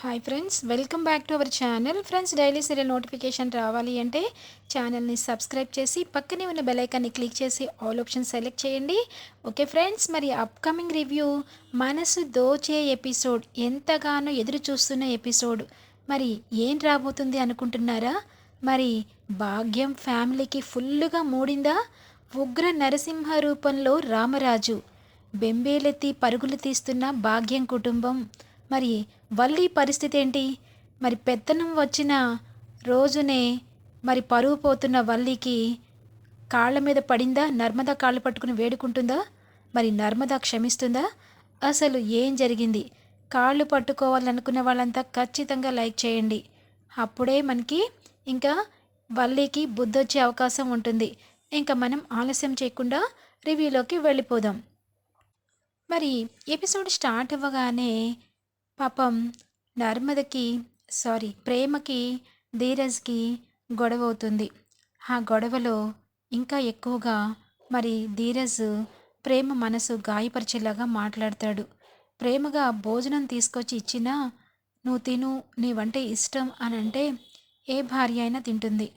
Hi friends welcome back to our channel friends daily serial notification రావాలి అంటే ఛానల్ని subscribe చేసి పక్కనే ఉన్న బెలైకాన్ని క్లిక్ చేసి ఆల్ ఆప్షన్ సెలెక్ట్ చేయండి. ఓకే ఫ్రెండ్స్ మరి అప్కమింగ్ రివ్యూ మనసు దోచే ఎపిసోడ్ ఎంతగానో ఎదురు చూస్తున్న ఎపిసోడ్ మరి ఏం రాబోతుంది అనుకుంటున్నారా? మరి భాగ్యం ఫ్యామిలీకి ఫుల్లుగా మూడిందా? ఉగ్ర నరసింహ రూపంలో రామరాజు బెంబేలెత్తి పరుగులు తీస్తున్న భాగ్యం కుటుంబం. మరి వల్లి పరిస్థితి ఏంటి? మరి పెత్తనం వచ్చిన రోజునే మరి పరువు పోతున్న వల్లికి కాళ్ళ మీద పడిందా? నర్మదా కాళ్ళు పట్టుకుని వేడుకుంటుందా? మరి నర్మదా క్షమిస్తుందా? అసలు ఏం జరిగింది? కాళ్ళు పట్టుకోవాలనుకునే వాళ్ళంతా ఖచ్చితంగా లైక్ చేయండి. అప్పుడే మనకి ఇంకా వల్లికి బుద్ధొచ్చే అవకాశం ఉంటుంది. ఇంకా మనం ఆలస్యం చేయకుండా రివ్యూలోకి వెళ్ళిపోదాం. మరి ఎపిసోడ్ స్టార్ట్ అవ్వగానే పాపం నర్మదకి సారీ ప్రేమకి ధీరజ్కి గొడవ అవుతుంది. ఆ గొడవలో ఇంకా ఎక్కువగా మరి ధీరజ్ ప్రేమ మనసు గాయపరిచేలాగా మాట్లాడతాడు. ప్రేమగా భోజనం తీసుకొచ్చి ఇచ్చినా నువ్వు తిను నీవంటే ఇష్టం అని అంటే ఏ భార్య అయినా తింటుంది.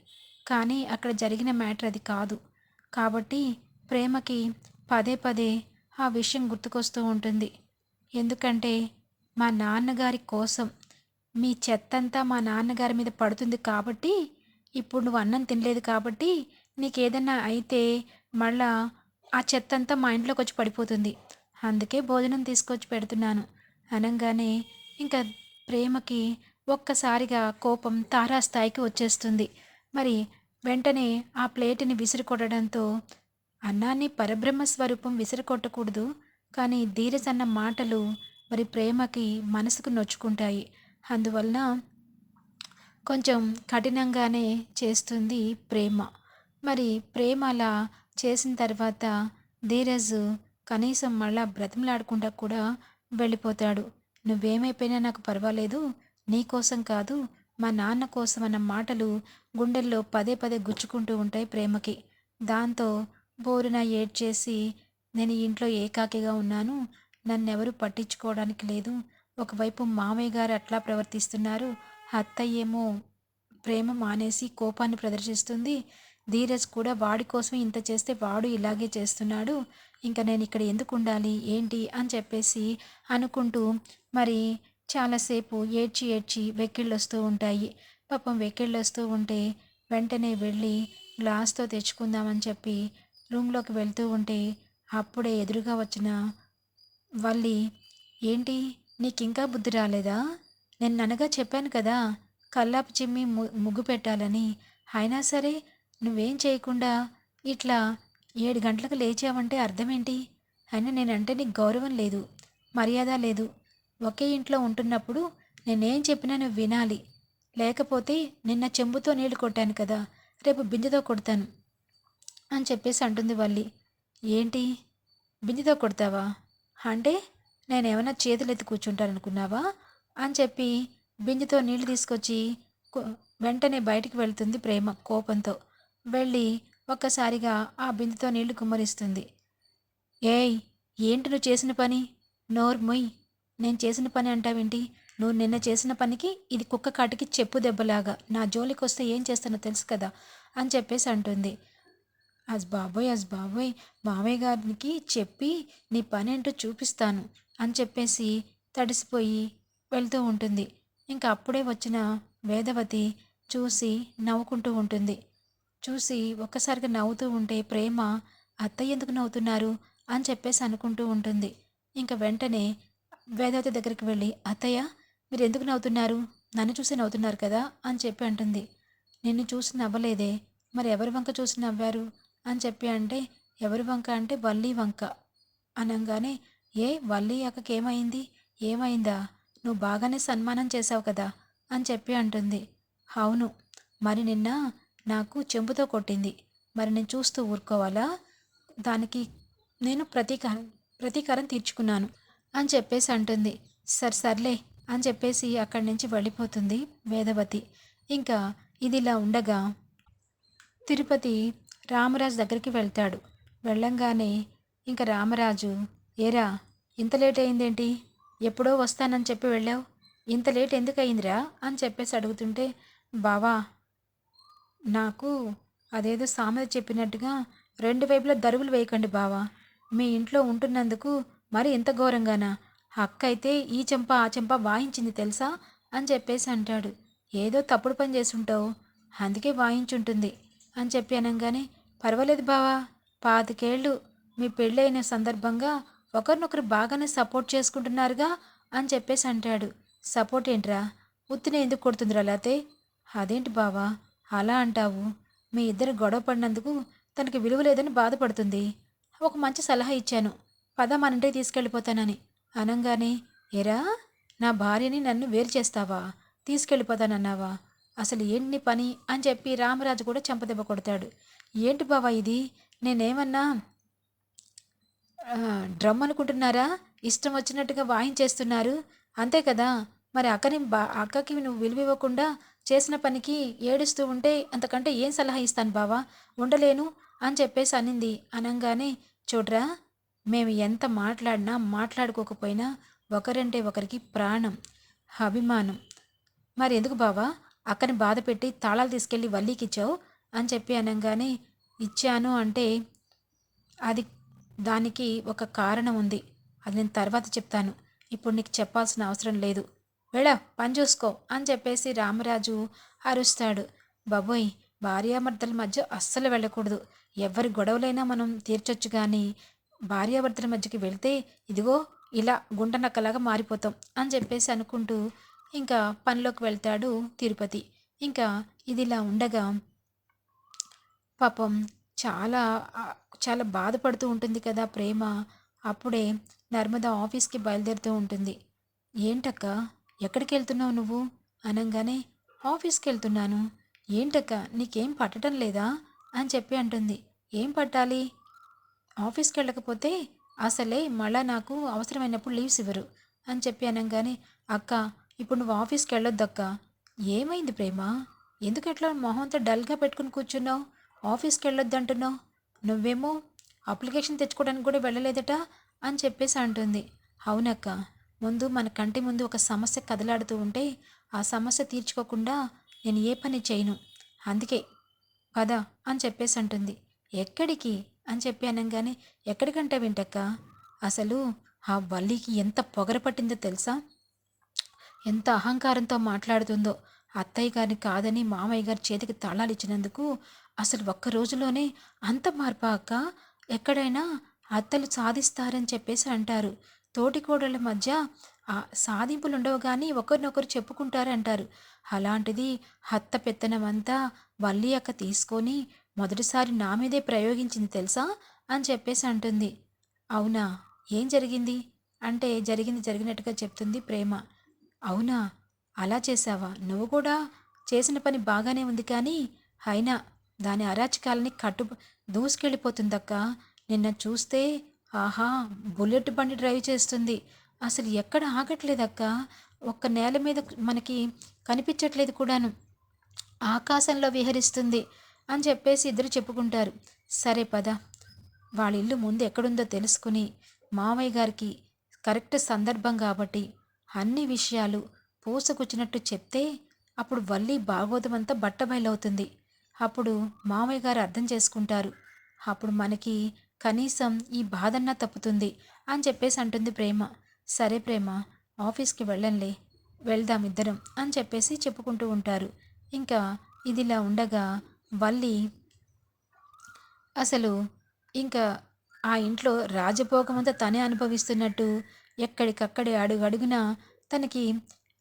కానీ అక్కడ జరిగిన మ్యాటర్ అది కాదు. కాబట్టి ప్రేమకి పదే పదే ఆ విషయం గుర్తుకొస్తూ ఉంటుంది. ఎందుకంటే మా నాన్నగారి కోసం. మీ చెత్తంతా మా నాన్నగారి మీద పడుతుంది కాబట్టి ఇప్పుడు నువ్వు అన్నం తినలేదు కాబట్టి నీకు అయితే మళ్ళా ఆ చెత్తంతా మా ఇంట్లోకి వచ్చి పడిపోతుంది. అందుకే భోజనం తీసుకొచ్చి పెడుతున్నాను. అనగానే ఇంకా ప్రేమకి ఒక్కసారిగా కోపం తారాస్థాయికి వచ్చేస్తుంది. మరి వెంటనే ఆ ప్లేటుని విసిరికొట్టడంతో అన్నాన్ని పరబ్రహ్మ స్వరూపం విసిరికొట్టకూడదు. కానీ ధీరజ్ అన్న మాటలు మరి ప్రేమకి మనసుకు నొచ్చుకుంటాయి. అందువలన కొంచెం కఠినంగానే చేస్తుంది ప్రేమ. మరి ప్రేమ అలా చేసిన తర్వాత ధీరజ్ కనీసం మళ్ళా బ్రతిమలాడకుండా కూడా వెళ్ళిపోతాడు. నువ్వేమైపోయినా నాకు పర్వాలేదు నీ కోసం కాదు మా నాన్న కోసం అన్న మాటలు గుండెల్లో పదే పదే గుచ్చుకుంటూ ఉంటాయి ప్రేమకి. దాంతో బోరున ఏడ్చేసి నేను ఇంట్లో ఏకాకిగా ఉన్నాను నన్నెవరూ పట్టించుకోవడానికి లేదు. ఒకవైపు మామయ్య గారు అట్లా ప్రవర్తిస్తున్నారు. అత్తయ్యేమో ప్రేమ మానేసి కోపాన్ని ప్రదర్శిస్తుంది. ధీరజ్ కూడా వాడి కోసం ఇంత చేస్తే వాడు ఇలాగే చేస్తున్నాడు. ఇంకా నేను ఇక్కడ ఎందుకు ఉండాలి? ఏంటి? అని చెప్పేసి అనుకుంటూ మరి చాలాసేపు ఏడ్చి ఏడ్చి వెక్కిళ్ళు వస్తూ ఉంటాయి. పాపం వెక్కిళ్ళు వస్తూ ఉంటే వెంటనే వెళ్ళి గ్లాస్తో తెచ్చుకుందామని చెప్పి రూమ్లోకి వెళ్తూ ఉంటే అప్పుడే ఎదురుగా వచ్చిన వల్లి ఏంటి? నీకింకా బుద్ధి రాలేదా? నేను ననగా చెప్పాను కదా కల్లాపు చిమ్మి ముగ్గు పెట్టాలని. అయినా సరే నువ్వేం చేయకుండా ఇట్లా ఏడు గంటలకు లేచావంటే అర్థమేంటి? అయినా నేనంటే నీకు గౌరవం లేదు మర్యాద లేదు. ఒకే ఇంట్లో ఉంటున్నప్పుడు నేనేం చెప్పినా నువ్వు వినాలి. లేకపోతే నిన్న చెంబుతో నీళ్ళు కొట్టాను కదా రేపు బిందెతో కొడతాను అని చెప్పేసి అంటుంది వల్లి. ఏంటి? బిందెతో కొడతావా? అంటే నేనేమైనా చేతులు ఎత్తి కూర్చుంటాననుకున్నావా? అని చెప్పి బిందెతో నీళ్ళు తీసుకొచ్చి వెంటనే బయటికి వెళ్తుంది ప్రేమ కోపంతో. వెళ్ళి ఒక్కసారిగా ఆ బిందెతో నీళ్ళు కుమ్మరిస్తుంది. ఏయ్ ఏంటి నువ్వు చేసిన పని? నోర్మొయ్ నేను చేసిన పని అంటావేంటి? నువ్వు నిన్న చేసిన పనికి ఇది కుక్క కాటికి చెప్పు దెబ్బలాగా. నా జోలికి వస్తే ఏం చేస్తానో తెలుసు కదా? అని చెప్పేసి అంటుంది. అస్ బాబోయ్ అస్ బాబోయ్ మామయ్య గారికి చెప్పి నీ పని ఏంటో చూపిస్తాను అని చెప్పేసి తడిసిపోయి వెళ్తూ ఉంటుంది. ఇంకా అప్పుడే వచ్చిన వేదవతి చూసి నవ్వుకుంటూ ఉంటుంది. చూసి ఒక్కసారిగా నవ్వుతూ ఉంటే ప్రేమ అత్తయ్య ఎందుకు నవ్వుతున్నారు? అని చెప్పేసి అనుకుంటూ ఉంటుంది. ఇంకా వెంటనే వేదవతి దగ్గరికి వెళ్ళి అత్తయ్య మీరు ఎందుకు నవ్వుతున్నారు? నన్ను చూసి నవ్వుతున్నారు కదా? అని చెప్పి అంటుంది. నిన్ను చూసి నవ్వలేదే. మరి ఎవరి వంక చూసి నవ్వారు? అని చెప్పి అంటే ఎవరి వంక అంటే వల్లి వంక. అనగానే ఏ వల్లి అక్కకి ఏమైంది? ఏమైందా నువ్వు బాగానే సన్మానం చేశావు కదా? అని చెప్పి అంటుంది. అవును. మరి నిన్న నాకు చెంబుతో కొట్టింది. మరి నేను చూస్తూ ఊరుకోవాలా? దానికి నేను ప్రతీకారం ప్రతీకారం తీర్చుకున్నాను అని చెప్పేసి అంటుంది. సర్ సర్లే అని చెప్పేసి అక్కడి నుంచి వెళ్ళిపోతుంది వేదవతి. ఇంకా ఇది ఇలా ఉండగా తిరుపతి రామరాజు దగ్గరికి వెళ్తాడు. వెళ్ళంగానే ఇంకా రామరాజు ఏరా ఇంత లేట్ అయిందేంటి? ఎప్పుడో వస్తానని చెప్పి వెళ్ళావు? ఇంత లేట్ ఎందుకు అయిందిరా అని చెప్పేసి అడుగుతుంటే బావా నాకు అదేదో సామెత చెప్పినట్టుగా రెండు వైపులా దరువులు వేయకండి బావా. మీ ఇంట్లో ఉంటున్నందుకు మరి ఇంత ఘోరంగానా? అక్క అయితే ఈ చెంప ఆ చెంప వాయించింది తెలుసా? అని చెప్పేసి అంటాడు. ఏదో తప్పుడు పని చేసి ఉంటావు. అందుకే వాయించుంటుంది. అని చెప్పి అనగానే పర్వాలేదు బావా పాతికేళ్ళు మీ పెళ్ళైన సందర్భంగా ఒకరినొకరు బాగానే సపోర్ట్ చేసుకుంటున్నారుగా అని చెప్పేసి అంటాడు. సపోర్ట్ ఏంట్రా? ఉత్తిని ఎందుకు కొడుతుందిరా లేతే? అదేంటి బావా అలా అంటావు. మీ ఇద్దరు గొడవ పడినందుకు తనకి విలువ లేదని బాధపడుతుంది. ఒక మంచి సలహా ఇచ్చాను. పద మన ఇంటికి తీసుకెళ్ళిపోతానని. అనంగానే ఎరా నా భార్యని నన్ను వేరు చేస్తావా? తీసుకెళ్ళిపోతానన్నావా? అసలు ఏంటి పని అని చెప్పి రామరాజు కూడా చెంపదెబ్బ కొడతాడు. ఏంటి బావా ఇది? నేనేమన్నా డ్రమ్ అనుకుంటున్నారా? ఇష్టం వచ్చినట్టుగా వాయించేస్తున్నారు అంతే కదా. మరి అక్కని బా అక్కకి నువ్వు విలువ ఇవ్వకుండా చేసిన పనికి ఏడుస్తూ ఉంటే అంతకంటే ఏం సలహా ఇస్తాను బావా? ఉండలేను అని చెప్పేసి అనింది. అనంగానే చూడరా మేము ఎంత మాట్లాడినా మాట్లాడుకోకపోయినా ఒకరంటే ఒకరికి ప్రాణం అభిమానం. మరి ఎందుకు బావా? అక్కని బాధ పెట్టి తాళాలు తీసుకెళ్ళి వల్లీకి ఇచ్చావు అని చెప్పి అనగానే ఇచ్చాను అంటే అది దానికి ఒక కారణం ఉంది. అది నేను తర్వాత చెప్తాను. ఇప్పుడు నీకు చెప్పాల్సిన అవసరం లేదు. వెళ్ళ పని చూసుకో అని చెప్పేసి రామరాజు అరుస్తాడు. బాబోయ్ భార్యాభర్తల మధ్య అస్సలు వెళ్ళకూడదు. ఎవరి గొడవలైనా మనం తీర్చొచ్చు కానీ భార్యాభర్తల మధ్యకి వెళ్తే ఇదిగో ఇలా గుంటనక్కలాగా మారిపోతాం అని చెప్పేసి అనుకుంటూ ఇంకా పనిలోకి వెళ్తాడు తిరుపతి. ఇంకా ఇది ఇలా ఉండగా పాపం చాలా చాలా బాధపడుతూ ఉంటుంది కదా ప్రేమ. అప్పుడే నర్మద ఆఫీస్కి బయలుదేరుతూ ఉంటుంది. ఏంటక్క ఎక్కడికి వెళ్తున్నావు నువ్వు? అనగానే ఆఫీస్కి వెళ్తున్నాను. ఏంటక్క నీకేం పట్టడం లేదా? అని చెప్పి అంటుంది. ఏం పట్టాలి? ఆఫీస్కి వెళ్ళకపోతే అసలే మళ్ళా నాకు అవసరమైనప్పుడు లీవ్స్ ఇవ్వరు. అని చెప్పి అనగానే అక్క ఇప్పుడు నువ్వు ఆఫీస్కి వెళ్ళొద్దక్కా ఏమైంది ప్రేమ? ఎందుకు ఎట్లా మొహంతో డల్గా పెట్టుకుని కూర్చున్నావు? ఆఫీస్కి వెళ్ళొద్దు అంటున్నావు నువ్వేమో అప్లికేషన్ తెచ్చుకోవడానికి కూడా వెళ్ళలేదట అని చెప్పేసి అంటుంది. అవునక్క ముందు మన కంటి ముందు ఒక సమస్య కదలాడుతూ ఉంటే ఆ సమస్య తీర్చుకోకుండా నేను ఏ పని చేయను. అందుకే పద అని చెప్పేసి అంటుంది. ఎక్కడికి? అని చెప్పి అనగానే ఎక్కడికంటే వింటక్క అసలు ఆ వల్లికి ఎంత పొగర పట్టిందో తెలుసా? ఎంత అహంకారంతో మాట్లాడుతుందో. అత్తయ్య గారిని కాదని మామయ్య గారి చేతికి తాళాలు ఇచ్చినందుకు అసలు ఒక్క రోజులోనే అంత మార్పాక ఎక్కడైనా అత్తలు సాధిస్తారని చెప్పేసి అంటారు. తోటికోడళ్ళ మధ్య ఆ సాధింపులు ఉండవు కానీ ఒకరినొకరు చెప్పుకుంటారు అంటారు అలాంటిది హత్త పెత్తనం అంతా వల్లి అక్క తీసుకొని మొదటిసారి నా మీదే ప్రయోగించింది తెలుసా? అని చెప్పేసి అంటుంది. అవునా? ఏం జరిగింది? అంటే జరిగింది జరిగినట్టుగా చెప్తుంది ప్రేమ. అవునా? అలా చేసావా నువ్వు కూడా చేసిన పని బాగానే ఉంది కానీ అయినా దాని అరాచకాలని కట్టు దూసుకెళ్ళిపోతుందక్క. నిన్న చూస్తే ఆహా బుల్లెట్ బండి డ్రైవ్ చేస్తుంది. అసలు ఎక్కడ ఆగట్లేదక్క? ఒక్క నేల మీద మనకి కనిపించట్లేదు కూడాను. ఆకాశంలో విహరిస్తుంది అని చెప్పేసి ఇద్దరు చెప్పుకుంటారు. సరే పద. వాళ్ళ ఇల్లు ముందు ఎక్కడుందో తెలుసుకుని మామయ్య గారికి కరెక్ట్ సందర్భం కాబట్టి అన్ని విషయాలు పూసగుచ్చినట్టు చెప్తే అప్పుడు వల్లి భాగవతమంతా బట్టబయలవుతుంది. అప్పుడు మామయ్య గారు అర్థం చేసుకుంటారు. అప్పుడు మనకి కనీసం ఈ బాధన్నా తప్పుతుంది అని చెప్పేసి అంటుంది ప్రేమ. సరే ప్రేమ ఆఫీస్కి వెళ్ళంలే వెళ్దాం ఇద్దరం అని చెప్పేసి చెప్పుకుంటూ ఉంటారు. ఇంకా ఇదిలా ఉండగా వల్లి అసలు ఇంకా ఆ ఇంట్లో రాజభోగమంతా తనే అనుభవిస్తున్నట్టు ఎక్కడికక్కడే అడుగడుగునా తనకి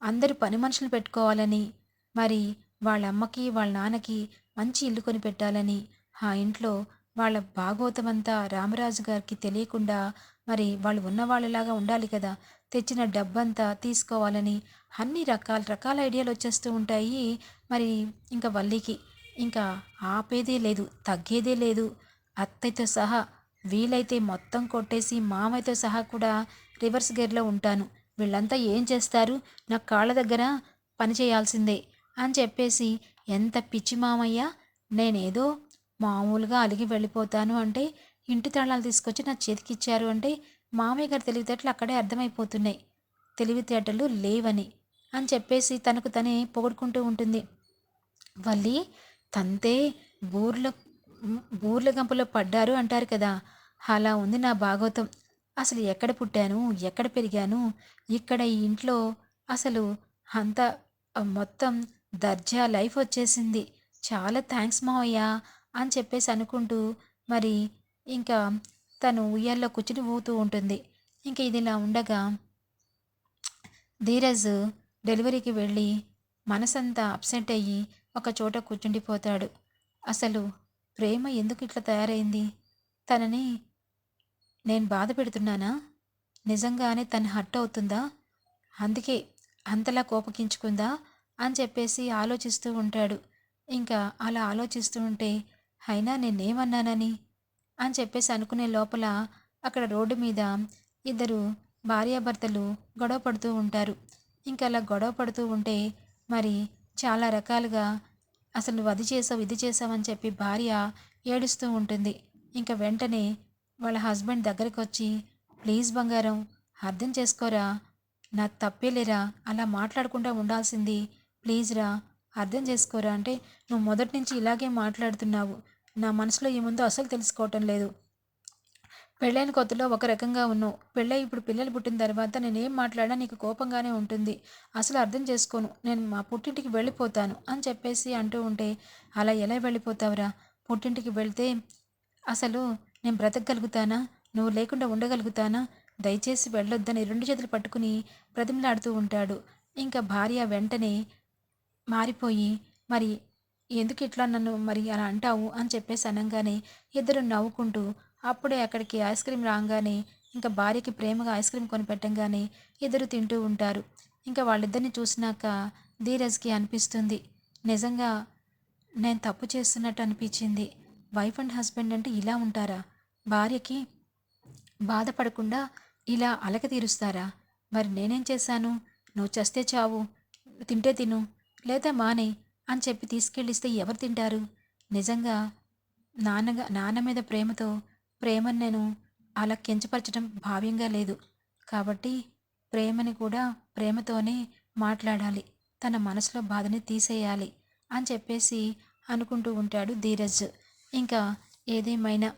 అందరూ పని మనుషులు పెట్టుకోవాలని మరి వాళ్ళ అమ్మకి వాళ్ళ నాన్నకి మంచి ఇల్లు కొని పెట్టాలని ఆ ఇంట్లో వాళ్ళ భాగవతమంతా రామరాజు గారికి తెలియకుండా మరి వాళ్ళు ఉన్నవాళ్ళలాగా ఉండాలి కదా. తెచ్చిన డబ్బంతా తీసుకోవాలని అన్ని రకాల రకాల ఐడియాలు వచ్చేస్తూ ఉంటాయి. మరి ఇంకా వల్లికి ఇంకా ఆపేదే లేదు తగ్గేదే లేదు. అత్తయ్యతో సహా వీలైతే మొత్తం కొట్టేసి మామయ్యతో సహా కూడా రివర్స్ గేర్లో ఉంటాను. వీళ్ళంతా ఏం చేస్తారు? నా కాళ్ళ దగ్గర పని చేయాల్సిందే అని చెప్పేసి ఎంత పిచ్చి మామయ్య! నేనేదో మామూలుగా అలిగి వెళ్ళిపోతాను అంటే ఇంటి తాళాలు తీసుకొచ్చి నా చేతికి ఇచ్చారు అంటే మామయ్య గారి తెలివితేటలు అక్కడే అర్థమైపోతున్నాయి. తెలివితేటలు లేవని అని చెప్పేసి తనకు తనే పొగుడుకుంటూ ఉంటుంది. వల్లి తంతే బూర్ల బూర్ల గంపలో పడ్డారు అంటారు కదా! అలా ఉంది నా భాగవతం అసలు ఎక్కడ పుట్టాను? ఎక్కడ పెరిగాను? ఇక్కడ ఈ ఇంట్లో అసలు అంత మొత్తం దర్జా లైఫ్ వచ్చేసింది. చాలా థ్యాంక్స్ మావయ్య అని చెప్పేసి అనుకుంటూ మరి ఇంకా తను ఉయ్యాల్లో కూర్చుని ఊతూ ఉంటుంది. ఇంకా ఇది ఇలా ఉండగా ధీరజ్ డెలివరీకి వెళ్ళి మనసంతా అప్సెట్ అయ్యి ఒక చోట కూర్చుండిపోతాడు. అసలు ప్రేమ ఎందుకు ఇట్లా తయారైంది? తనని నేను బాధ పెడుతున్నానా? నిజంగానే తను హర్ట్ అవుతుందా? అందుకే అంతలా కోపగించుకుందా? అని చెప్పేసి ఆలోచిస్తూ ఉంటాడు. ఇంకా అలా ఆలోచిస్తూ ఉంటే అయినా నేనేమన్నానని? అని చెప్పేసి అనుకునే లోపల అక్కడ రోడ్డు మీద ఇద్దరు భార్యాభర్తలు గొడవ పడుతూ ఉంటారు. ఇంకా అలా గొడవ పడుతూ ఉంటే మరి చాలా రకాలుగా అసలు నువ్వు అది చేసావు ఇది చేసావని అని చెప్పి భార్య ఏడుస్తూ ఉంటుంది. ఇంకా వెంటనే వాళ్ళ హస్బెండ్ దగ్గరికి వచ్చి ప్లీజ్ బంగారం అర్థం చేసుకోరా నా తప్పేలేరా అలా మాట్లాడకుండా ఉండాల్సింది. ప్లీజ్ రా అర్థం చేసుకోరా. అంటే నువ్వు మొదటి నుంచి ఇలాగే మాట్లాడుతున్నావు. నా మనసులో ఏముందో అసలు తెలుసుకోవటం లేదు. పెళ్ళైన కొత్తలో ఒక రకంగా ఉన్నావు. పెళ్ళై ఇప్పుడు పిల్లలు పుట్టిన తర్వాత నేనేం మాట్లాడినా నీకు కోపంగానే ఉంటుంది. అసలు అర్థం చేసుకోను. నేను మా పుట్టింటికి వెళ్ళిపోతాను అని చెప్పేసి అంటూ ఉంటే అలా ఎలా వెళ్ళిపోతావురా? పుట్టింటికి వెళ్తే అసలు నేను బ్రతకగలుగుతానా? నువ్వు లేకుండా ఉండగలుగుతానా? దయచేసి వెళ్ళొద్దని రెండు చేతులు పట్టుకుని ప్రతిమలాడుతూ ఉంటాడు. ఇంకా భార్య వెంటనే మారిపోయి మరి ఎందుకు ఇట్లా నన్ను మరి అలా అంటావు? అని చెప్పేసి అనగానే ఇద్దరు నవ్వుకుంటూ అప్పుడే అక్కడికి ఐస్ క్రీమ్ రాగానే ఇంకా భార్యకి ప్రేమగా ఐస్ క్రీమ్ కొనిపెట్టంగానే ఇద్దరు తింటూ ఉంటారు. ఇంకా వాళ్ళిద్దరిని చూసినాక ధీరజ్కి అనిపిస్తుంది నిజంగా నేను తప్పు చేస్తున్నట్టు అనిపించింది. వైఫ్ అండ్ హస్బెండ్ అంటే ఇలా ఉంటారా? భార్యకి బాధపడకుండా ఇలా అలక తీరుస్తారా? మరి నేనేం చేశాను? నువ్వు చస్తే చావు తింటే తిను లేదా మానే అని చెప్పి తీసుకెళ్ళిస్తే ఎవరు తింటారు? నిజంగా నాన్నగా నాన్న మీద ప్రేమతో ప్రేమను నేను అలా కించపరచడం భావ్యంగా లేదు. కాబట్టి ప్రేమని కూడా ప్రేమతోనే మాట్లాడాలి. తన మనసులో బాధని తీసేయాలి అని చెప్పేసి అనుకుంటూ ఉంటాడు ధీరజ్. ఇంకా ఏదేమైనా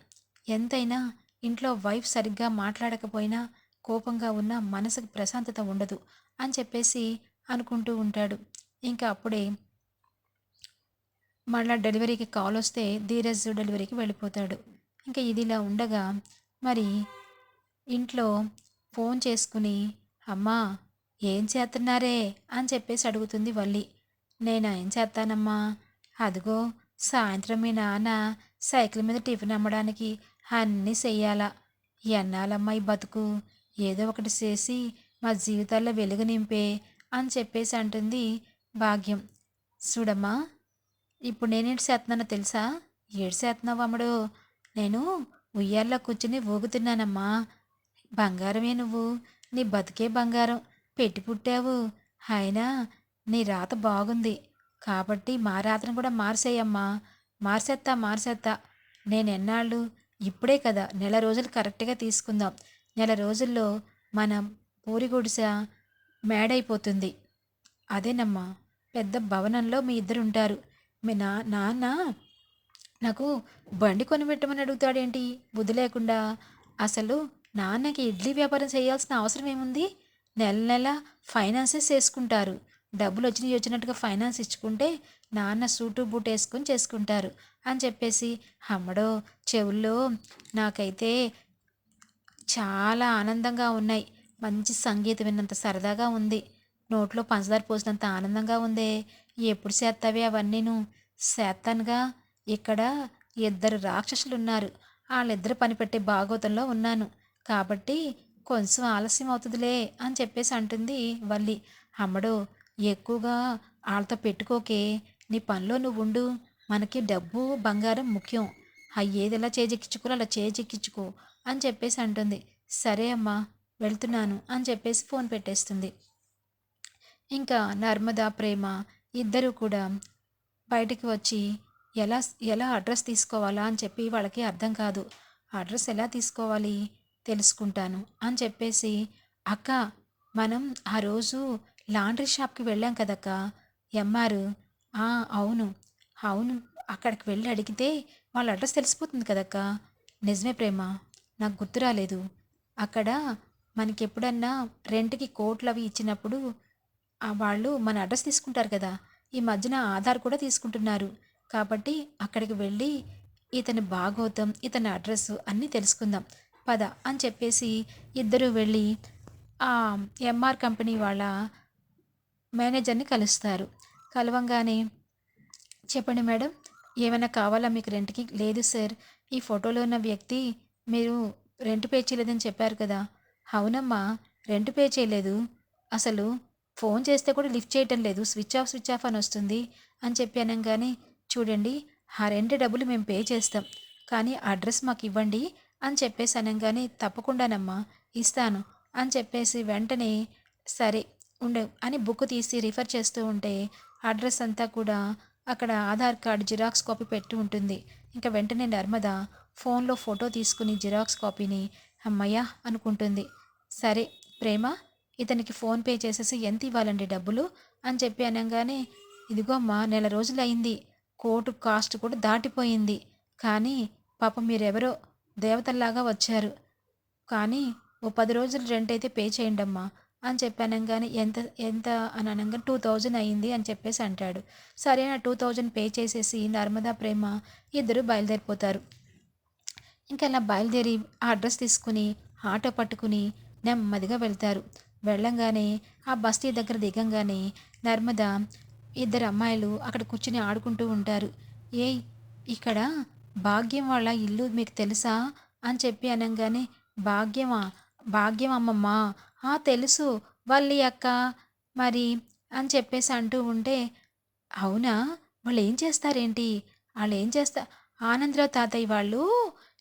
ఎంతైనా ఇంట్లో వైఫ్ సరిగ్గా మాట్లాడకపోయినా కోపంగా ఉన్న మనసుకు ప్రశాంతత ఉండదు అని చెప్పేసి అనుకుంటూ ఉంటాడు. ఇంకా అప్పుడే మళ్ళా డెలివరీకి కాల్ వస్తే ధీరజ్ డెలివరీకి వెళ్ళిపోతాడు. ఇంకా ఇదిలా ఉండగా మరి ఇంట్లో ఫోన్ చేసుకుని అమ్మా ఏం చేస్తున్నారే? అని చెప్పేసి అడుగుతుంది వల్లి. నేను ఏం చేస్తానమ్మా? అదిగో సాయంత్రం మీ నాన్న సైకిల్ మీద టిఫిన్ అమ్మడానికి అన్నీ చెయ్యాలా ఎన్నాలమ్మా ఈ బతుకు? ఏదో ఒకటి చేసి మా జీవితాల్లో వెలుగు నింపే అని చెప్పేసి అంటుంది భాగ్యం. చూడమ్మా ఇప్పుడు నేనేంటి చేస్తున్నానో తెలుసా? ఏడు చేస్తున్నావు అమ్మడు. నేను ఉయ్యాల్లో కూర్చుని ఊగుతున్నానమ్మా. బంగారమే నువ్వు. నీ బతికే బంగారం. పెట్టి పుట్టావు. అయినా నీ రాత బాగుంది. కాబట్టి మా రాతను కూడా మార్చేయమ్మా మార్చేత్తా మార్చేత్తా నేను ఎన్నాళ్ళు? ఇప్పుడే కదా. నెల రోజులు కరెక్ట్గా తీసుకుందాం. నెల రోజుల్లో మనం పూరి గుడిస మేడైపోతుంది. అదేనమ్మా. పెద్ద భవనంలో మీ ఇద్దరు ఉంటారు మీ నా నాన్న నాకు బండి కొనిపెట్టమని అడుగుతాడేంటి? బుద్ధి లేకుండా. అసలు నాన్నకి ఇడ్లీ వ్యాపారం చేయాల్సిన అవసరం ఏముంది? నెల నెల ఫైనాన్సెస్ చేసుకుంటారు. డబ్బులు వచ్చినవి వచ్చినట్టుగా ఫైనాన్స్ ఇచ్చుకుంటే నాన్న సూటు బూట్ వేసుకొని చేసుకుంటారు అని చెప్పేసి అమ్మడో చెవుల్లో నాకైతే చాలా ఆనందంగా ఉన్నాయి. మంచి సంగీతం విన్నంత సరదాగా ఉంది. నోట్లో పంచదార పోసినంత ఆనందంగా ఉందే. ఎప్పుడు చేస్తావే అవన్నీను? చేస్తానుగా. ఇక్కడ ఇద్దరు రాక్షసులు ఉన్నారు వాళ్ళిద్దరు పనిపెట్టే భాగవతంలో ఉన్నాను. కాబట్టి కొంచెం ఆలస్యం అవుతుందిలే అని చెప్పేసి అంటుంది వల్లి. అమ్మడు ఎక్కువగా వాళ్ళతో పెట్టుకోకే నీ పనిలో నువ్వు ఉండు మనకి డబ్బు బంగారం ముఖ్యం. అయ్యేది ఎలా చేజెక్కించుకో అలా చేజెక్కించుకో అని చెప్పేసి అంటుంది. సరే అమ్మా వెళ్తున్నాను అని చెప్పేసి ఫోన్ పెట్టేస్తుంది. ఇంకా నర్మదా ప్రేమ ఇద్దరూ కూడా బయటికి వచ్చి ఎలా ఎలా అడ్రస్ తీసుకోవాలా అని చెప్పి వాళ్ళకి అర్థం కాదు. అడ్రస్ ఎలా తీసుకోవాలి తెలుసుకుంటాను అని చెప్పేసి అక్క మనం ఆ రోజు లాండ్రీ షాప్కి వెళ్ళాం కదక్క. ఎంఆర్ "ఆ, అవును. అవును. అక్కడికి వెళ్ళి అడిగితే వాళ్ళ అడ్రస్ తెలిసిపోతుంది కదక్క. నిజమే ప్రేమ. నాకు గుర్తు రాలేదు. అక్కడ మనకి ఎప్పుడన్నా రెంట్కి కోట్లు అవి ఇచ్చినప్పుడు ఆ వాళ్ళు మన అడ్రస్ తీసుకుంటారు కదా. ఈ మధ్యన ఆధార్ కూడా తీసుకుంటున్నారు. కాబట్టి అక్కడికి వెళ్ళి ఇతని భాగోతం ఇతని అడ్రస్ అన్నీ తెలుసుకుందాం. పద అని చెప్పేసి ఇద్దరు వెళ్ళి ఆ ఎంఆర్ కంపెనీ వాళ్ళ మేనేజర్ని కలుస్తారు. కలవంగానే చెప్పండి మేడం ఏమైనా కావాలా మీకు రెంట్కి? లేదు సార్ ఈ ఫోటోలో ఉన్న వ్యక్తి మీరు రెంట్ పే చేయలేదని చెప్పారు కదా. అవునమ్మా రెంట్ పే చేయలేదు. అసలు ఫోన్ చేస్తే కూడా లిఫ్ట్ చేయటం లేదు. స్విచ్ ఆఫ్ స్విచ్ ఆఫ్ అని వస్తుంది అని చెప్పి అనగానే చూడండి ఆ రెంట్ డబ్బులు మేము పే చేస్తాం. కానీ అడ్రస్ మాకు ఇవ్వండి అని చెప్పేసి అనగానే తప్పకుండానమ్మా ఇస్తాను అని చెప్పేసి వెంటనే సరే ఉండే అని బుక్ తీసి రిఫర్ చేస్తూ ఉంటే అడ్రస్ అంతా కూడా అక్కడ ఆధార్ కార్డ్ జిరాక్స్ కాపీ పెట్టి ఉంటుంది. ఇంకా వెంటనే నర్మద ఫోన్లో ఫోటో తీసుకుని జిరాక్స్ కాపీని అమ్మయ్యా అనుకుంటుంది. సరే ప్రేమ ఇతనికి ఫోన్ పే చేసేసి ఎంత ఇవ్వాలండి డబ్బులు? అని చెప్పి అనగానే ఇదిగో అమ్మా నెల రోజులైంది కోర్టు కాస్ట్ కూడా దాటిపోయింది. కానీ పాపం మీరెవరో దేవతల్లాగా వచ్చారు. కానీ ఓ పది రోజులు రెంట్ అయితే పే చేయండి అని అని చెప్పానంగానే ఎంత ఎంత అని అనగా టూ థౌజండ్ అయింది అని చెప్పేసి అంటాడు. సరే నా టూ థౌజండ్ పే చేసేసి నర్మదా ప్రేమ ఇద్దరు బయలుదేరిపోతారు. ఇంకా అలా బయలుదేరి ఆ అడ్రస్ తీసుకుని ఆటో పట్టుకుని నెమ్మదిగా వెళ్తారు. వెళ్ళంగానే ఆ బస్తీ దగ్గర దిగంగానే నర్మద ఇద్దరు అమ్మాయిలు అక్కడ కూర్చుని ఆడుకుంటూ ఉంటారు. ఏయ్ ఇక్కడ భాగ్యం వాళ్ళ ఇల్లు మీకు తెలుసా? అని చెప్పి అనగానే భాగ్యమా? భాగ్యం అమ్మమ్మ తెలుసు. వాళ్ళి అక్క మరి అని చెప్పేసి అంటూ ఉంటే అవునా? వాళ్ళు ఏం చేస్తారేంటి? వాళ్ళు ఏం చేస్తా ఆనందరావు తాతయ్య వాళ్ళు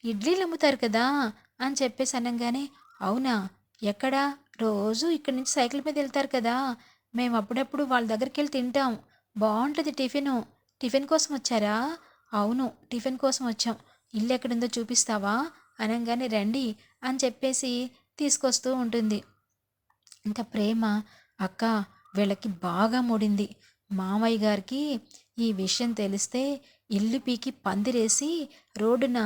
ఇడ్లీలు అమ్ముతారు కదా అని చెప్పేసి అనగానే అవునా? ఎక్కడా? రోజు ఇక్కడి నుంచి సైకిల్ మీద వెళ్తారు కదా. మేము అప్పుడప్పుడు వాళ్ళ దగ్గరికి వెళ్ళి తింటాం. బాగుంటుంది టిఫిను. టిఫిన్ కోసం వచ్చారా? అవును టిఫిన్ కోసం వచ్చాం. ఇల్లు ఎక్కడుందో చూపిస్తావా? అనగానే రండి అని చెప్పేసి తీసుకొస్తూ ఉంటుంది. ఇంకా ప్రేమ అక్క వీళ్ళకి బాగా ముడింది. మామయ్య గారికి ఈ విషయం తెలిస్తే ఇల్లు పీకి పందిరేసి రోడ్డున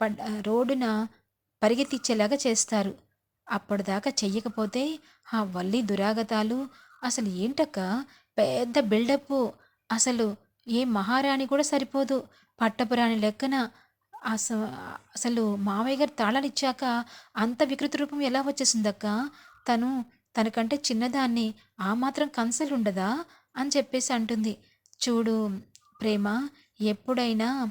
పడ్ రోడ్డున పరిగెత్తిచ్చేలాగా చేస్తారు. అప్పటిదాకా చెయ్యకపోతే ఆ వల్లి దురాగతాలు అసలు ఏంటక్క? పెద్ద బిల్డప్ అసలు ఏ మహారాణి కూడా సరిపోదు. పట్టపురాణి లెక్కన అసలు అసలు మామయ్య గారు తాళాలు ఇచ్చాక అంత వికృత రూపం ఎలా వచ్చేసిందక్క? తను తనకంటే చిన్నదాన్ని ఆ మాత్రం కన్సల్ ఉండదా అని చెప్పేసి అంటుంది. చూడు ప్రేమ ఎప్పుడైనా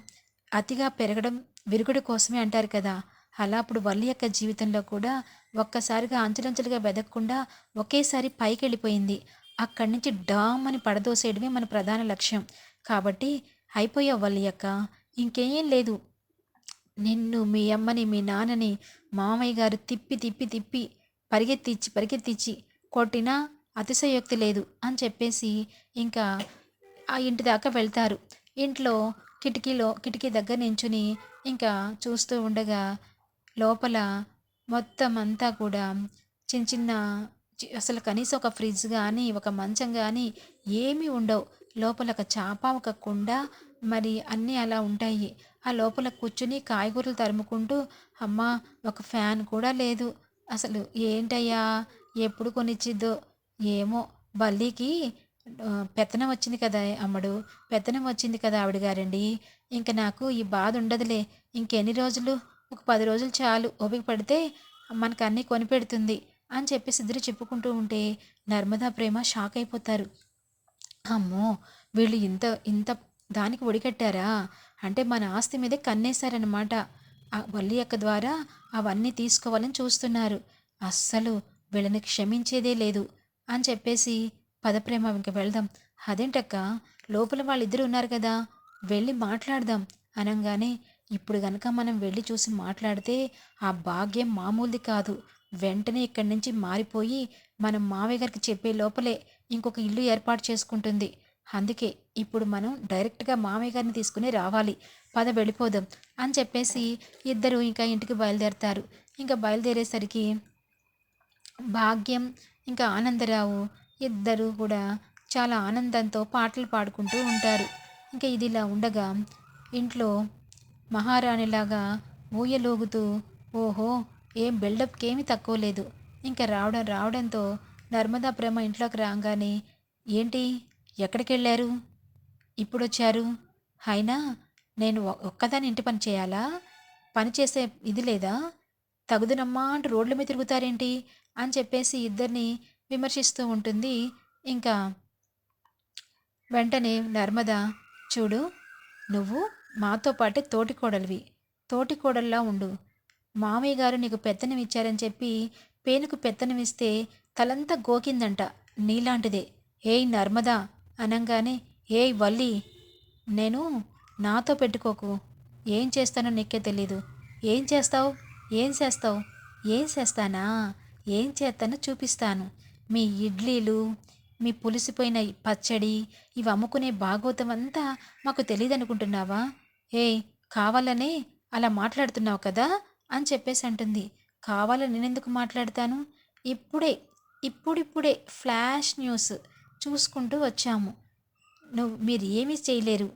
అతిగా పెరగడం విరుగుడు కోసమే అంటారు కదా. అలా అప్పుడు వల్లి యొక్క జీవితంలో కూడా ఒక్కసారిగా అంచులంచులుగా వెదకకుండా ఒకేసారి పైకి వెళ్ళిపోయింది అక్కడి నుంచి డామ్ అని పడదోసేయడమే మన ప్రధాన లక్ష్యం. కాబట్టి అయిపోయా వల్లి అక్క. ఇంకేం లేదు. నిన్ను మీ అమ్మని మీ నాన్నని మామయ్య గారు తిప్పి తిప్పి తిప్పి పరిగెత్తిచ్చి పరిగెత్తిచ్చి కొట్టినా అతిశయోక్తి లేదు అని చెప్పేసి ఇంకా ఆ ఇంటి దాకా వెళ్తారు. ఇంట్లో కిటికీలో కిటికీ దగ్గర నించుని ఇంకా చూస్తూ ఉండగా లోపల మొత్తం అంతా కూడా చిన్న చిన్న అసలు కనీసం ఒక ఫ్రిడ్జ్ కానీ ఒక మంచం కానీ ఏమీ ఉండవు. లోపల ఒక చాప ఒక కుండ మరి అన్నీ అలా ఉంటాయి. ఆ లోపల కూర్చుని కాయగూరలు తరుముకుంటూ అమ్మ ఒక ఫ్యాన్ కూడా లేదు. అసలు ఏంటయ్యా? ఎప్పుడు కొనిచ్చిద్దో? ఏమో బల్లికి పెత్తనం వచ్చింది కదా అమ్మడు. పెత్తనం వచ్చింది కదా ఆవిడ గారండి. ఇంక నాకు ఈ బాధ ఉండదులే. ఇంకెన్ని రోజులు? ఒక పది రోజులు చాలు. ఓపిక పడితే మనకు అన్నీ కొనిపెడుతుంది అని చెప్పేసి ఇద్దరు చెప్పుకుంటూ ఉంటే నర్మదా ప్రేమ షాక్ అయిపోతారు. అమ్మో వీళ్ళు ఇంత ఇంత దానికి ఒడికట్టారా అంటే మన ఆస్తి మీదే కన్నేశారనమాట ఆ వల్లి యొక్క ద్వారా అవన్నీ తీసుకోవాలని చూస్తున్నారు. అస్సలు వీళ్ళని క్షమించేదే లేదు అని చెప్పేసి పదప్రేమ ఇంక వెళ్దాం. అదేంటక్క? లోపల వాళ్ళిద్దరు ఉన్నారు కదా. వెళ్ళి మాట్లాడదాం అనగానే ఇప్పుడు గనక మనం వెళ్ళి చూసి మాట్లాడితే ఆ భాగ్యం మామూలుది కాదు. వెంటనే ఇక్కడి నుంచి మారిపోయి మనం మావయ్య గారికి చెప్పే లోపలే ఇంకొక ఇల్లు ఏర్పాటు చేసుకుంటుంది. అందుకే ఇప్పుడు మనం డైరెక్ట్గా మామయ్య గారిని తీసుకుని రావాలి. పద వెళ్ళిపోదాం అని చెప్పేసి ఇద్దరు ఇంకా ఇంటికి బయలుదేరతారు. ఇంకా బయలుదేరేసరికి భాగ్యం ఇంకా ఆనందరావు ఇద్దరు కూడా చాలా ఆనందంతో పాటలు పాడుకుంటూ ఉంటారు. ఇంకా ఇది ఇలా ఉండగా ఇంట్లో మహారాణిలాగా ఊయలోగుతూ ఓహో ఏం బిల్డప్కి ఏమీ తక్కువ లేదు. ఇంకా రావడం రావడంతో నర్మదా ప్రేమ ఇంట్లోకి రాగానే ఏంటి? ఎక్కడికి వెళ్ళారు ఇప్పుడు వచ్చారు అయినా నేను ఒక్కదాని ఇంటి పని చేయాలా? పని చేసే ఇది లేదా? తగుదనమ్మా అంటూ రోడ్ల మీద తిరుగుతారేంటి? అని చెప్పేసి ఇద్దరిని విమర్శిస్తూ ఉంటుంది. ఇంకా వెంటనే నర్మద చూడు నువ్వు మాతో పాటే తోటికోడలివి. తోటికోడల్లా ఉండు. మామయ్య గారు నీకు పెత్తనం ఇచ్చారని చెప్పి పేనుకు పెత్తనమిస్తే తలంతా గోకిందంట నీలాంటిదే. ఏయ్ నర్మదా! అనంగానే ఏయ్ వల్లి నేను నాతో పెట్టుకోకు. ఏం చేస్తానో నీకే తెలీదు. ఏం చేస్తావు? ఏం చేస్తావు? ఏం చేస్తానా? ఏం చేస్తానో చూపిస్తాను. మీ ఇడ్లీలు మీ పులిసిపోయిన పచ్చడి ఇవి అమ్ముకునే భాగోతం అంతా మాకు తెలియదు అనుకుంటున్నావా ఏయ్ కావాలనే అలా మాట్లాడుతున్నావు కదా? అని చెప్పేసి అంటుంది. కావాలని నేనెందుకు మాట్లాడతాను? ఇప్పుడే ఇప్పుడిప్పుడే ఫ్లాష్ న్యూస్. చూసుకుంటూ వచ్చాము. నువ్వు మీరు ఏమీ చేయలేరు.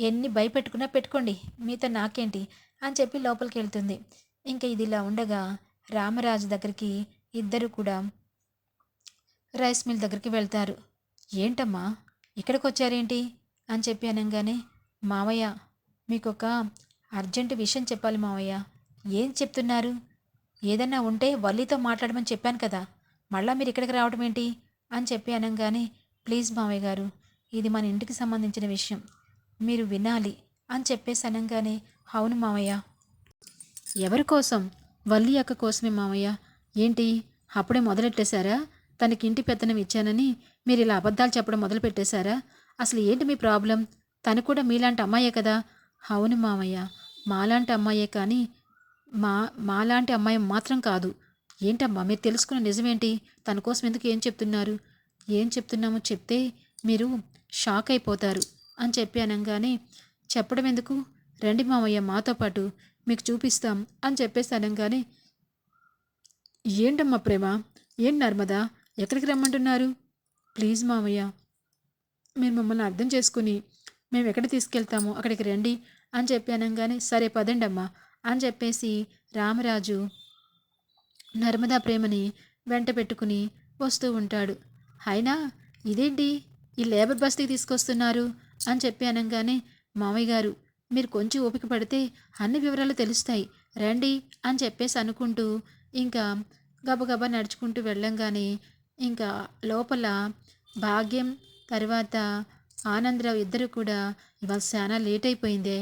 ఎన్ని భయపెట్టుకున్నా పెట్టుకోండి. మీతో నాకేంటి? అని చెప్పి లోపలికి వెళ్తుంది. ఇంకా ఇది ఇలా ఉండగా రామరాజు దగ్గరికి ఇద్దరు కూడా రైస్ మిల్ దగ్గరికి వెళ్తారు. ఏంటమ్మా? ఇక్కడికి వచ్చారేంటి అని చెప్పి అనగానే మావయ్య మీకు ఒక అర్జెంటు విషయం చెప్పాలి మావయ్య. ఏం చెప్తున్నారు? ఏదన్నా ఉంటే వల్లితో మాట్లాడమని చెప్పాను కదా. మళ్ళా మీరు ఇక్కడికి రావడం ఏంటి అని చెప్పి అనగానే ప్లీజ్ మావయ్య గారు ఇది మన ఇంటికి సంబంధించిన విషయం. మీరు వినాలి అని చెప్పేసి అనగానే అవును మావయ్య. ఎవరి కోసం? వల్లి అక్క కోసమే మావయ్య. ఏంటి? అప్పుడే మొదలెట్టేశారా? తనకి ఇంటి పెత్తనం ఇచ్చానని మీరు ఇలా అబద్ధాలు చెప్పడం మొదలు పెట్టేశారా అసలు ఏంటి మీ ప్రాబ్లం? తను కూడా మీలాంటి అమ్మాయే కదా? అవును మామయ్య మాలాంటి అమ్మాయే కానీ మా మాలాంటి అమ్మాయి మాత్రం కాదు. ఏంటమ్మా మీరు తెలుసుకున్న నిజమేంటి? తన కోసం ఎందుకు ఏం చెప్తున్నారు? ఏం చెప్తున్నామో చెప్తే మీరు షాక్ అయిపోతారు అని చెప్పి అనగానే చెప్పడం ఎందుకు? రండి మామయ్య మాతో పాటు మీకు చూపిస్తాం అని చెప్పేసి అనగానే ఏంటమ్మా ప్రేమ? ఏం నర్మదా? ఎక్కడికి రమ్మంటున్నారు? ప్లీజ్ మామయ్య మీరు మమ్మల్ని అర్థం చేసుకుని మేము ఎక్కడ తీసుకెళ్తామో అక్కడికి రండి అని చెప్పి అనగానే సరే పదండి అమ్మా అని చెప్పేసి రామరాజు నర్మదా ప్రేమని వెంట పెట్టుకుని వస్తూ ఉంటాడు. అయినా ఇదేంటి? ఈ లేబర్ బస్తీకి తీసుకొస్తున్నారు అని చెప్పి అనగానే మామయ్య గారు మీరు కొంచెం ఓపిక పడితే అన్ని వివరాలు తెలుస్తాయి. రండి అని చెప్పేసి అనుకుంటూ ఇంకా గబగబా నడుచుకుంటూ వెళ్ళంగానే ఇంకా లోపల భాగ్యం తర్వాత ఆనందరావు ఇద్దరు కూడా ఇవాళ చాలా లేట్ అయిపోయిందే.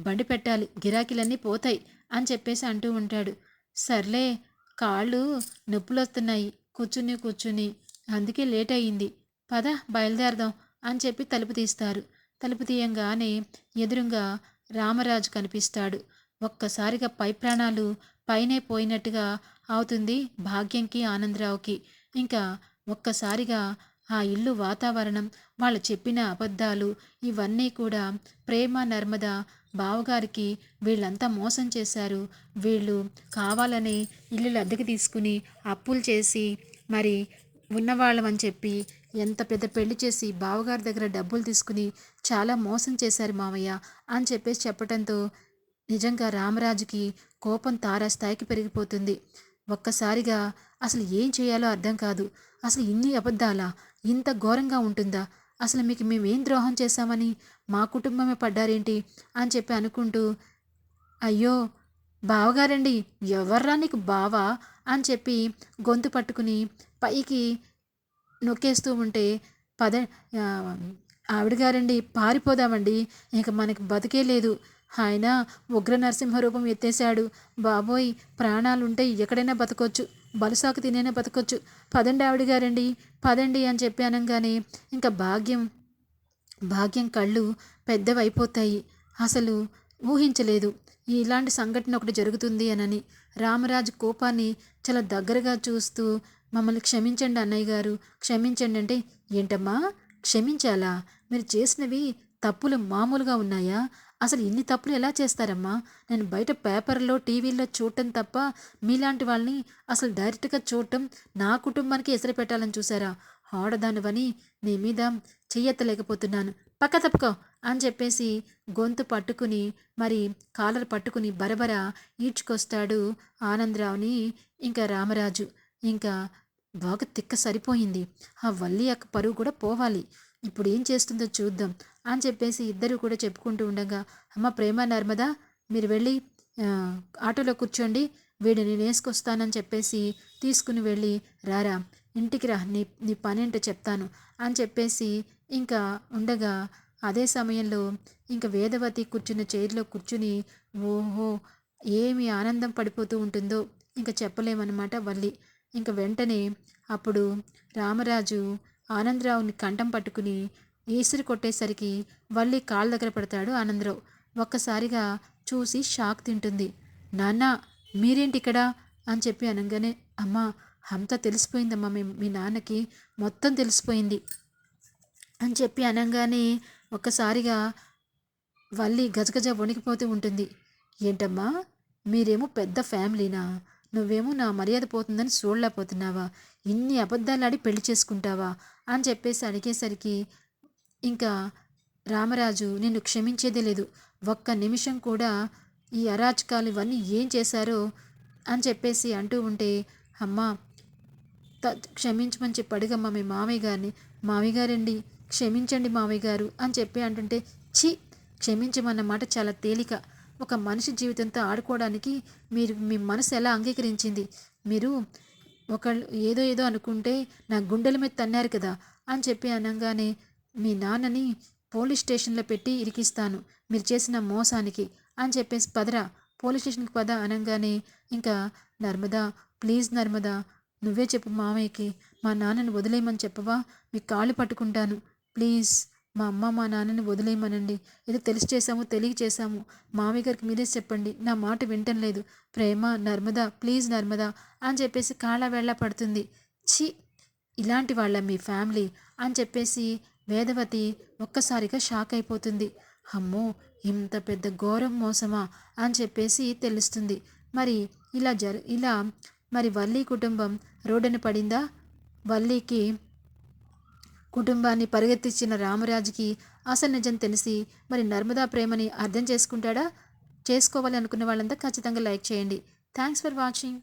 బండి పెట్టాలి గిరాకీలన్నీ పోతాయి అని చెప్పేసి అంటూ ఉంటాడు. సర్లే కాళ్ళు నొప్పులు వస్తున్నాయి కూర్చుని కూర్చుని అందుకే లేట్ అయ్యింది పద బయలుదేరదాం అని చెప్పి తలుపు తీస్తారు. తలుపు తీయంగానే ఎదురుగా రామరాజు కనిపిస్తాడు. ఒక్కసారిగా పై ప్రాణాలు పైనే పోయినట్టుగా అవుతుంది భాగ్యంకి ఆనందరావుకి. ఇంకా ఒక్కసారిగా ఆ ఇల్లు వాతావరణం వాళ్ళు చెప్పిన అబద్ధాలు ఇవన్నీ కూడా ప్రేమ నర్మద బావగారికి వీళ్ళంతా మోసం చేశారు. వీళ్ళు కావాలని ఇల్లులు అద్దెకి తీసుకుని అప్పులు చేసి మరి ఉన్నవాళ్ళమని చెప్పి ఎంత పెద్ద పెళ్ళి చేసి బావగారి దగ్గర డబ్బులు తీసుకుని చాలా మోసం చేశారు మామయ్య అని చెప్పేసి చెప్పడంతో నిజంగా రామరాజుకి కోపం తారాస్థాయికి పెరిగిపోతుంది. ఒక్కసారిగా అసలు ఏం చేయాలో అర్థం కాదు. అసలు ఇన్ని అబద్ధాలా? ఇంత ఘోరంగా ఉంటుందా? అసలు మీకు మేమేం ద్రోహం చేశామని మా కుటుంబమే పడ్డారేంటి? అని చెప్పి అనుకుంటూ అయ్యో బావగారండి ఎవర్రా నీకు బావా? అని చెప్పి గొంతు పట్టుకుని పైకి నొక్కేస్తూ ఉంటే పద ఆవిడ గారండి పారిపోదామండి. ఇంక మనకి బతికే లేదు. ఆయన ఉగ్ర నరసింహరూపం ఎత్తేశాడు. బాబోయ్ ప్రాణాలుంటే ఎక్కడైనా బతకొచ్చు. బలుసాకు తినైనా బతకొచ్చు. పదండి ఆవిడ గారండి. పదండి అని చెప్పి అనగానే ఇంకా భాగ్యం భాగ్యం కళ్ళు పెద్దవైపోతాయి. అసలు ఊహించలేదు. ఇలాంటి సంఘటన ఒకటి జరుగుతుంది అనని రామరాజు కోపాన్ని చాలా దగ్గరగా చూస్తూ మమ్మల్ని క్షమించండి అన్నయ్య గారు. క్షమించండి అంటే ఏంటమ్మా? క్షమించాలా? మీరు చేసినవి తప్పులు మామూలుగా ఉన్నాయా? అసలు ఇన్ని తప్పులు ఎలా చేస్తారమ్మా? నేను బయట పేపర్లో టీవీల్లో చూడటం తప్ప మీలాంటి వాళ్ళని అసలు డైరెక్ట్గా చూడటం నా కుటుంబానికి ఎసరు పెట్టాలని చూసారా? ఆడదానువని నీ మీద చెయ్యెత్తలేకపోతున్నాను. పక్క తప్పుకో అని చెప్పేసి గొంతు పట్టుకుని మరి కాలర్ పట్టుకుని బరబర ఈడ్చుకొస్తాడు ఆనందరావుని ఇంకా రామరాజు. ఇంకా బాగా తిక్క సరిపోయింది. ఆ వల్లి యొక్క పరువు కూడా పోవాలి. ఇప్పుడు ఏం చేస్తుందో చూద్దాం అని చెప్పేసి ఇద్దరు కూడా చెప్పుకుంటూ ఉండగా అమ్మ ప్రేమ నర్మదా మీరు వెళ్ళి ఆటోలో కూర్చోండి వీడిని నేను వేసుకొస్తానని చెప్పేసి తీసుకుని వెళ్ళి రారా ఇంటికి రా నీ నీ పని చెప్తాను అని చెప్పేసి ఇంకా ఉండగా అదే సమయంలో ఇంకా వేదవతి కూర్చున్న చైర్లో కూర్చుని ఓహో ఏమి ఆనందం పడిపోతూ ఉంటుందో ఇంకా చెప్పలేమన్నమాట వల్లి. ఇంక వెంటనే అప్పుడు రామరాజు ఆనందరావుని కంఠం పట్టుకుని ఈసురు కొట్టేసరికి వల్లి కాళ్ళ దగ్గర పడతాడు ఆనందరావు. ఒక్కసారిగా చూసి షాక్ తింటుంది. నాన్న మీరేంటి ఇక్కడ అని చెప్పి అనగానే అమ్మా అంతా తెలిసిపోయిందమ్మా మీ మీ నాన్నకి మొత్తం తెలిసిపోయింది అని చెప్పి అనగానే ఒక్కసారిగా వల్లి గజగజ వణికిపోతూ ఉంటుంది. ఏంటమ్మా మీరేమో పెద్ద ఫ్యామిలీనా? నువ్వేమో నా మర్యాద పోతుందని చూడలేకపోతున్నావా ఇన్ని అబద్ధాలాడి పెళ్ళి చేసుకుంటావా? అని చెప్పేసి అడిగేసరికి ఇంకా రామరాజు నిన్ను క్షమించేదే లేదు. ఒక్క నిమిషం కూడా ఈ అరాచకాలు ఇవన్నీ ఏం చేశారో అని చెప్పేసి అంటూ ఉంటే అమ్మా త క్షమించమని చెప్పి అడుగమ్మా మీ మామయ్య గారిని. మామయ్య గారండి క్షమించండి మామయ్య గారు అని చెప్పి అంటుంటే ఛీ క్షమించమన్న మాట చాలా తేలిక. ఒక మనిషి జీవితంతో ఆడుకోవడానికి మీరు మీ మనసు ఎలా అంగీకరించింది? మీరు ఒకళ్ళు ఏదో ఏదో అనుకుంటే నా గుండెల మీద తన్నారు కదా అని చెప్పి అనగానే మీ నాన్నని పోలీస్ స్టేషన్లో పెట్టి ఇరికిస్తాను మీరు చేసిన మోసానికి అని చెప్పేసి పదరా పోలీస్ స్టేషన్కి పద అనగానే ఇంకా నర్మదా ప్లీజ్ నర్మదా నువ్వే చెప్పు మామయ్యకి మా నాన్నని వదిలేయమని చెప్పవా మీ కాళ్ళు పట్టుకుంటాను ప్లీజ్. మా అమ్మ మా నాన్నని వదిలేయమనండి. ఏదో తెలిసి చేశాము తెలియ చేశాము మామయ్య గారికి మీరే చెప్పండి. నా మాట వింటం లేదు. ప్రేమ నర్మదా ప్లీజ్ నర్మదా అని చెప్పేసి కాళ్ళ వేళ్ళ పడుతుంది. ఛీ! ఇలాంటి వాళ్ళ మీ ఫ్యామిలీ అని చెప్పేసి వేదవతి ఒక్కసారిగా షాక్ అయిపోతుంది. అమ్మో! ఇంత పెద్ద ఘోరం మోసమా అని చెప్పేసి తెలుస్తుంది. మరి ఇలా జరు ఇలా మరి వల్లి కుటుంబం రోడ్డున పడిందా? వల్లికి కుటుంబాన్ని పరిగెత్తించిన రామరాజుకి అసలు నిజం తెలిసి మరి నర్మదా ప్రేమని అర్థం చేసుకుంటాడా? చేసుకోవాలి అనుకున్న వాళ్ళంతా ఖచ్చితంగా లైక్ చేయండి. Thanks for watching.